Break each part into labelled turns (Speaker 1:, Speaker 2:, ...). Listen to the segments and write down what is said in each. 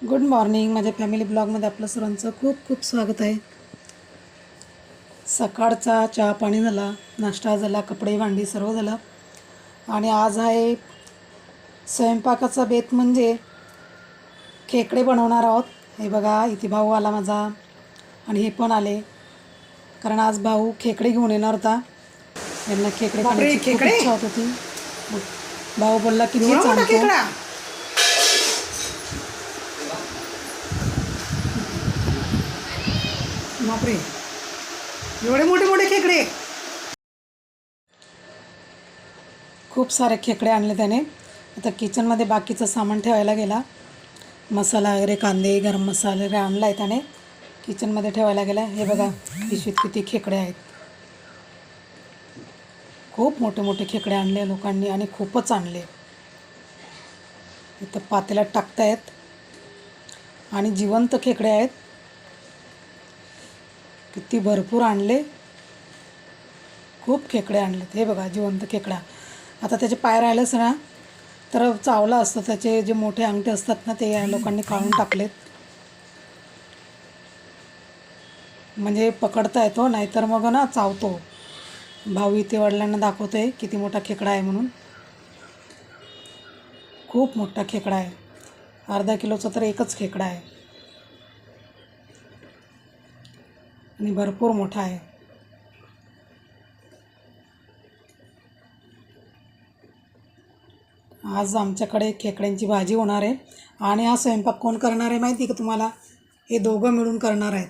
Speaker 1: Good morning माझ्या family ब्लॉगमध्ये आपलं सर्वांचं खूप खूप स्वागत आहे. सकाळचा चहा पाणी झाला नाश्ता झाला कपडे भांडी सर्व झालं. आणि आज आहे स्वयंपाकाचा बेत म्हणजे खेकडे बनवणार आहोत. हे बघा इथे भाऊ आला माझा आणि हे पण आले. कारण आज भाऊ खेकडे घेऊन येणार होता. यांना खेकडे
Speaker 2: बापरे,
Speaker 1: खाण्याची खूप
Speaker 2: खेकडे?
Speaker 1: इच्छा होत होती. भाऊ बोलला की मीच
Speaker 2: एवढा मोठा
Speaker 1: आणतो
Speaker 2: खेकडा बापरे. एवढे मोठे मोठे खेकडे.
Speaker 1: खूप सारे खेकडे आणले त्याने. आता किचनमध्ये बाकीचं सामान ठेवायला गेला. मसाला वगैरे कांदे गरम मसाला वगैरे आणला आहे त्याने किचनमध्ये ठेवायला गेला. हे बघा पिशवीत किती खेकडे आहेत. खूप मोठे मोठे खेकडे आणले लोकांनी आणि खूपच आणले. इथं पातेल्यात टाकतायत. आणि जिवंत खेकडे आहेत. किती भरपूर आणले. खूप खेकडे आणलेत. हे बघा जिवंत खेकडा. आता त्याचे पाय राहिलेच ना तर चावला असतं त्याचे जे मोठे अंगठे असतात ना ते या लोकांनी काढून टाकलेत. म्हणजे पकडता येतो नाहीतर मग ना चावतो. भाऊ इथे वडिलांना दाखवतोय किती मोठा खेकडा आहे म्हणून. खूप मोठा खेकडा आहे. अर्धा किलोचा तर एकच खेकडा आहे. आणि भरपूर मोठा आहे. आज आमच्याकडे खेकड्यांची भाजी होणार आहे. आणि हा स्वयंपाक कोण करणार आहे माहिती आहे का तुम्हाला? हे दोघं मिळून करणार आहेत.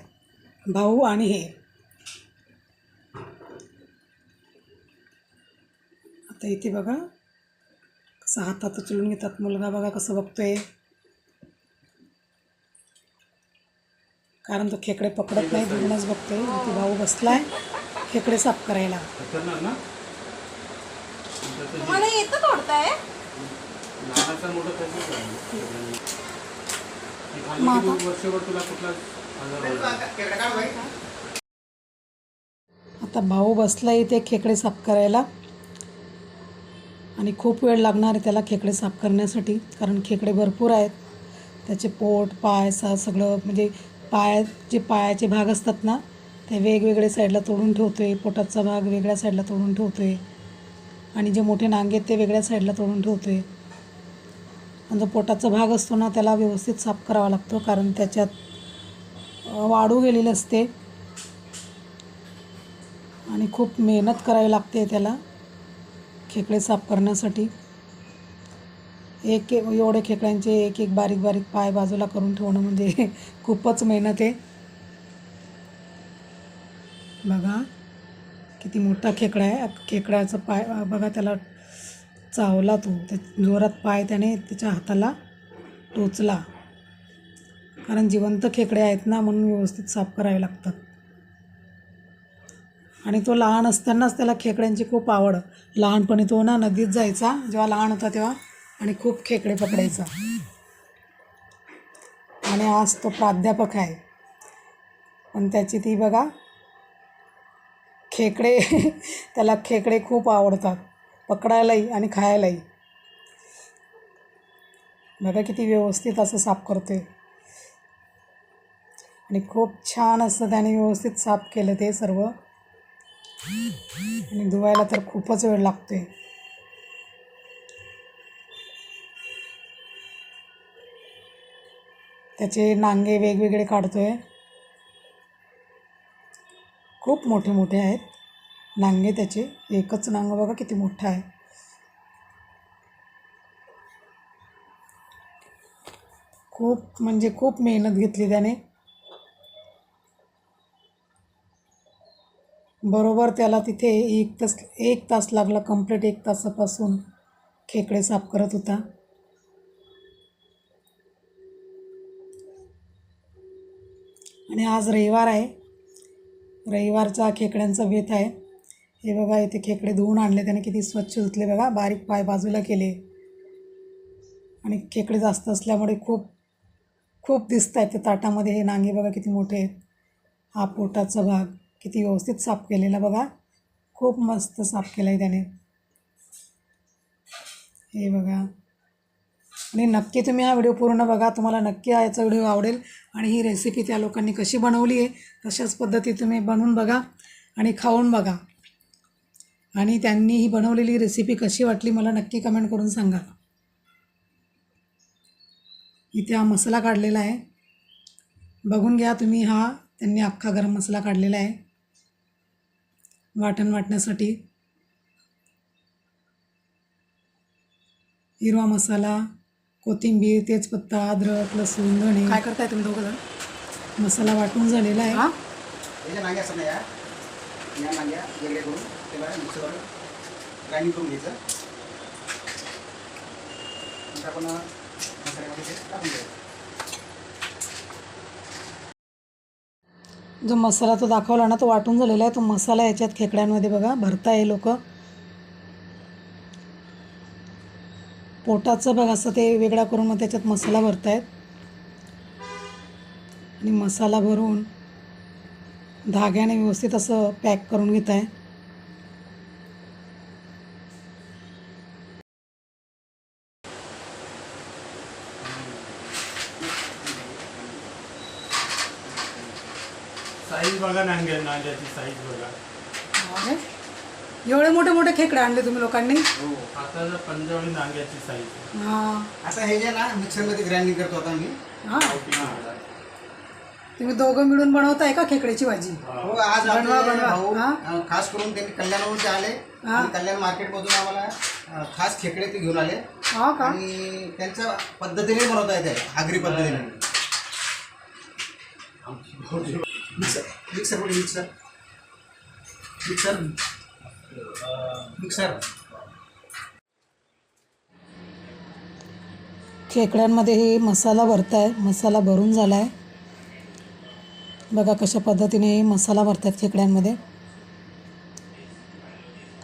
Speaker 1: भाऊ आणि हे. आता इथे बघा कसं हातात उचलून घेतात मुलगा बघा कसं बघतोय. कारण तो खेकडे पकडत नाही दुरूनच बघतोय इथे भाऊ बसलाय खेकडे साफ करायला.
Speaker 3: तुम्हाला येतं तोडताय?
Speaker 1: मग आता
Speaker 4: वर्षभर तुला कुठला आजार
Speaker 1: आता भाऊ बसला इथे खेकडे साफ करायला. आणि खूप वेळ लागणार आहे त्याला खेकडे साफ करण्यासाठी कारण खेकडे भरपूर आहेत. त्याचे पोट पाय सा सगळं म्हणजे पायाचे जे पायाचे भाग असतात ना ते वेगवेगळे साईडला तोडून ठेवतो आहे पोटाचा भाग वेगळ्या साईडला तोडून ठेवतो आहे आणि जे मोठे नांगे आहेत ते वेगळ्या साईडला तोडून ठेवतो आहे आणि जो पोटाचा भाग असतो ना त्याला व्यवस्थित साफ करावा लागतो कारण त्याच्यात वाढू गेलेली असते. आणि खूप मेहनत करावी लागते त्याला खेकडे साफ करण्यासाठी. एक एक एवढे खेकड्यांचे एक एक बारीक बारीक पाय बाजूला करून ठेवणं म्हणजे खूपच मेहनत आहे. बघा किती मोठा खेकडा आहे. खेकड्याचा पाय बघा त्याला चावला तो. त्या जोरात पाय त्याने त्याच्या हाताला टोचला. कारण जिवंत खेकडे आहेत ना म्हणून व्यवस्थित साफ करावे लागतात. आणि तो लहान असतानाच त्याला खेकड्यांची खूप आवड. लहानपणी तो ना नदीत जायचा. जेव्हा लहान होता तेव्हा आणि खूप खेकडे पकडायचा. आणि आज तो प्राध्यापक आहे. पण त्याची ती बघा खेकडे त्याला खेकडे खूप आवडतात. पकडायलाही आणि खायलाही. बघा किती व्यवस्थित असं साफ करते आणि खूप छान असं त्याने व्यवस्थित साफ केलं ते सर्व. आणि धुवायला तर खूपच वेळ लागतोय. त्याचे नांगे वेगवेगळे काढतो आहे खूप मोठे मोठे आहेत. नांगे त्याचे. एकच नांग बघा किती मोठा आहे. खूप म्हणजे खूप मेहनत घेतली त्याने. बरोबर त्याला तिथे एक तास एक तास लागला. कंप्लीट एक तासापासून खेकडे साफ करत होता. आज रविवार आहे. रविवारचा खेकड्यांचा बेत आहे. हे बघा इथे खेकडे धुवून आणले. त्याने किती स्वच्छ धुतले बघा. बारीक पाय बाजूला केले. आणि खेकडे जास्त असल्यामुळे खूप खूप दिसत आहेत ते ताटामध्ये. हे नांगे बघा किती मोठे आहेत. हा पोटाचा भाग किती व्यवस्थित साफ केलेला बघा. खूप मस्त साफ केला आहे त्याने. हे बघा. आणि नक्की तुम्ही हा व्हिडिओ पूर्ण बघा. तुम्हाला नक्की हा याचा व्हिडिओ आवडेल आणि ही रेसिपी त्या लोकांनी कशी बनवली आहे तशाच पद्धती तुम्ही बनवून बघा आणि खाऊन बघा. आणि त्यांनी ही बनवलेली रेसिपी कशी वाटली मला नक्की कमेंट करून सांगा. इथे हा मसाला काढलेला आहे. बघून घ्या तुम्ही हा. त्यांनी अख्खा गरम मसाला काढलेला आहे. वाटण वाटण्यासाठी. हिरवा मसाला कोथिंबीर तेजपत्ता अद्रक लसूण धणे. काय करताय तुम्ही दोघं जण? मसाला वाटून झालेला आहे. हा?
Speaker 2: ग्राइंडिंग करून घ्यायचं. आपण मसाल्यामध्ये टाकून द्यायचं
Speaker 1: जो मसाला तो दाखवला ना तो वाटून झालेला आहे. तो मसाला याच्यात खेकड्यांमध्ये बघा भरताय लोक. पोटाचं बघ असं ते वेगळा करून मग त्याच्यात मसाला भरतायत. आणि मसाला भरून धाग्याने व्यवस्थित असं पॅक करून घेत आहे
Speaker 4: साईज बघा नांगेल नांग्याची साईज बघा.
Speaker 1: एवढे मोठे मोठे खेकडे आणले तुम्ही लोकांनी?
Speaker 2: हो
Speaker 4: हाताच्या पंजाबी नांग्याची साईज
Speaker 1: हां.
Speaker 2: आता हे जे ना मिक्सरमध्ये ग्राइंडिंग करतो आता मी
Speaker 1: हां. तुम्ही दोघं मिळून बनवताय का खेकड्याची भाजी?
Speaker 2: हो. आज
Speaker 1: बनवा, बनवा.
Speaker 2: भाऊ
Speaker 1: हा?
Speaker 2: अं, खास करून त्यांनी कल्याणवरून ते आले.
Speaker 1: हा?
Speaker 2: आणि कल्याण मार्केटमधून आम्हाला अं, खास खेकडे ते घेऊन आले.
Speaker 1: हा का?
Speaker 2: आणि त्यांच्या पद्धतीने बनवता येते आगरी पद्धतीने. मिक्सर मिक्सर कुठे मिक्सर? मिक्सर. मिक्सर.
Speaker 1: खेकड्यांमध्ये हे मसाला भरताय मसाला भरून झाला आहे बघा कशा पद्धतीने हे मसाला भरतात खेकड्यांमध्ये.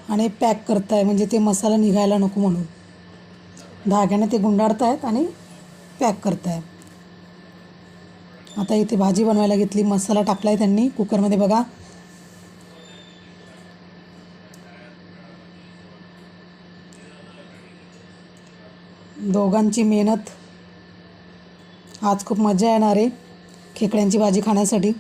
Speaker 1: आणि पॅक करताय म्हणजे ते मसाला निघायला नको म्हणून. धाग्याने ते गुंडाळतायत आणि पॅक करताय. आता इथे भाजी बनवायला घेतली मसाला टाकलाय त्यांनी. कुकरमध्ये बघा दोघांची मेहनत. आज खूप मजा येणार आहे खेकड्यांची भाजी खाण्यासाठी.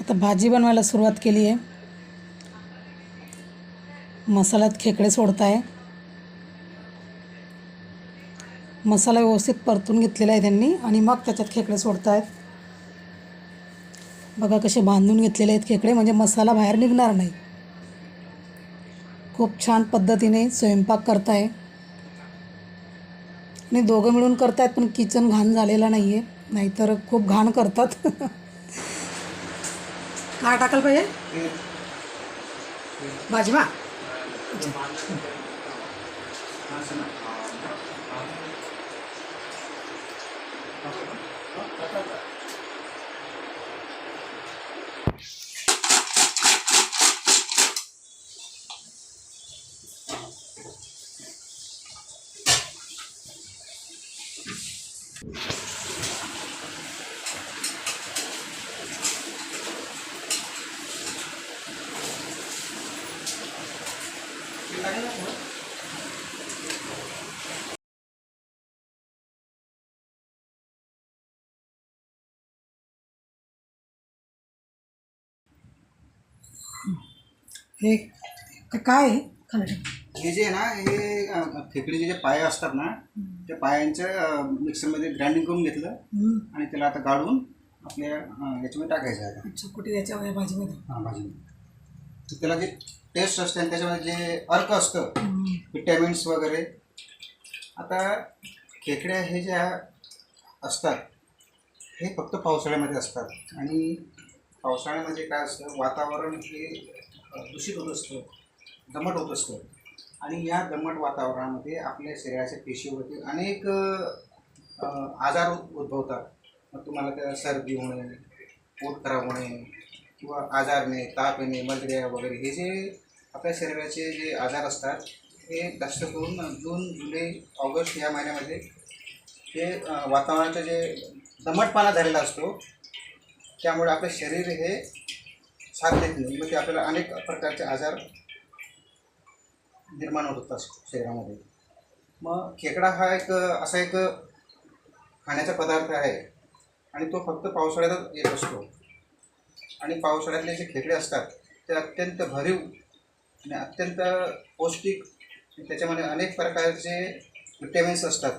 Speaker 1: आता भाजी बनवायला सुरुवात केली आहे. मसाल्यात खेकडे सोडताय. मसाला व्यवस्थित परतून घेतलेला आहे त्यांनी आणि मग त्याच्यात खेकडे सोडतायत. बघा कसे बांधून घेतलेले आहेत खेकडे म्हणजे मसाला बाहेर निघणार नाही. खूप छान पद्धतीने स्वयंपाक करताय. आणि दोघं मिळून करतायत पण किचन घाण झालेला नाही आहे नाहीतर खूप घाण करतात. काय टाकायला पाहिजे भाजी मा हे काय आहे.
Speaker 2: हे जे आहे ना हे खेकडीचे जे पाय असतात ना त्या पायांचं मिक्सरमध्ये ग्राइंडिंग करून घेतलं. आणि त्याला आता गाळून आपल्या याच्यामध्ये टाकायचं आहे
Speaker 1: अच्छा कुठे याच्या भाजीमध्ये
Speaker 2: हां भाजी तर त्याला जे टेस्ट असते आणि त्याच्यामध्ये जे अर्क असतं विटॅमिन्स वगैरे आता खेकड्या हे ज्या असतात हे फक्त पावसाळ्यामध्ये असतात. आणि पावसाळ्यामध्ये काय असतं वातावरण हे दूषित होत असतं दमट होत असतं. आणि या दमट वातावरणामध्ये आपल्या शरीराच्या पेशीवरती अनेक आजार उद्भवतात. मग तुम्हाला त्या सर्दी होणे पोट खराब होणे किंवा आजारने ताप येणे मलेरिया वगैरे हे जे आपल्या शरीराचे जे आजार असतात हे जास्त करून जून जुलै ऑगस्ट या महिन्यामध्ये हे वातावरणाचं जे दमटपणा झालेला असतो त्यामुळे आपलं शरीर हे साथ देत नाही. मग ते आपल्याला अनेक प्रकारचे आजार निर्माण होत असतो शरीरामध्ये. मग खेकडा हा एक असा एक खाण्याचा पदार्थ आहे आणि तो फक्त पावसाळ्यातच येत असतो. आणि पावसाळ्यातले जे खेकडे असतात ते अत्यंत भरीव आणि अत्यंत पौष्टिक त्याच्यामध्ये अनेक प्रकारचे विटॅमिन्स असतात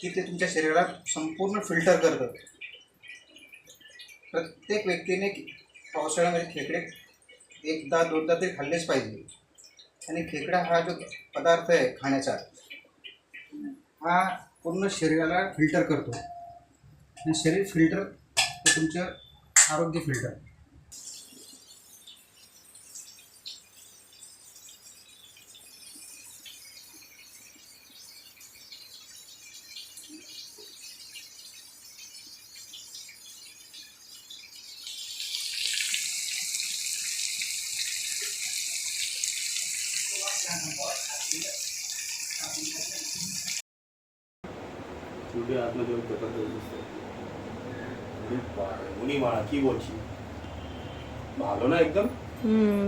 Speaker 2: की ते तुमच्या शरीराला संपूर्ण फिल्टर करतं. प्रत्येक व्यक्तीने पावसाळ्यामध्ये खेकडे एकदा दोनदा तरी खाल्लेच पाहिजे. आणि खेकडा हा जो पदार्थ आहे खाण्याचा हा पूर्ण शरीराला फिल्टर करतो. आणि शरीर फिल्टर हे तुमचं आरोग्य फिल्टर.
Speaker 4: ते आत्मदेव येऊन पेपर देऊ दिसतो उडी माळा की बोची भालो
Speaker 3: ना एकदम?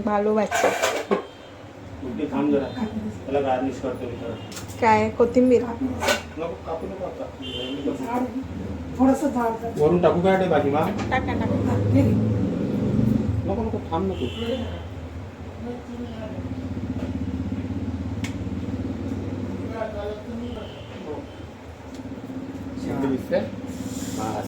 Speaker 3: भालो वाटतो
Speaker 4: कुठे थांब जरा. त्याला गार्निश करतो विचार
Speaker 3: काय कोथिंबीर?
Speaker 4: नको कापू नको आता.
Speaker 1: थोडस
Speaker 4: वरून टाकू काय ते बाकी मा नको नको थांब नको. Thank you. দিচ্ছে আর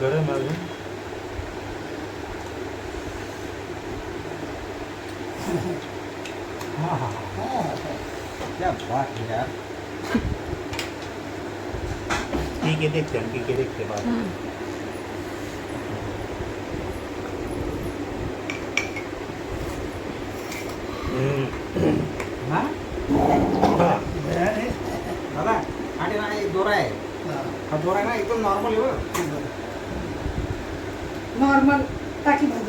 Speaker 4: गरम आहे अजून.
Speaker 2: क्या बात है यार
Speaker 4: ठीक आहे देखते हम, ठीक आहे देखते बाद में. हम्म.
Speaker 2: हा
Speaker 4: हा.
Speaker 2: दोरा आहे हा दोरा आहे ना एकदम नॉर्मल आहे बरं
Speaker 1: नॉर्मल टाकी भाजीला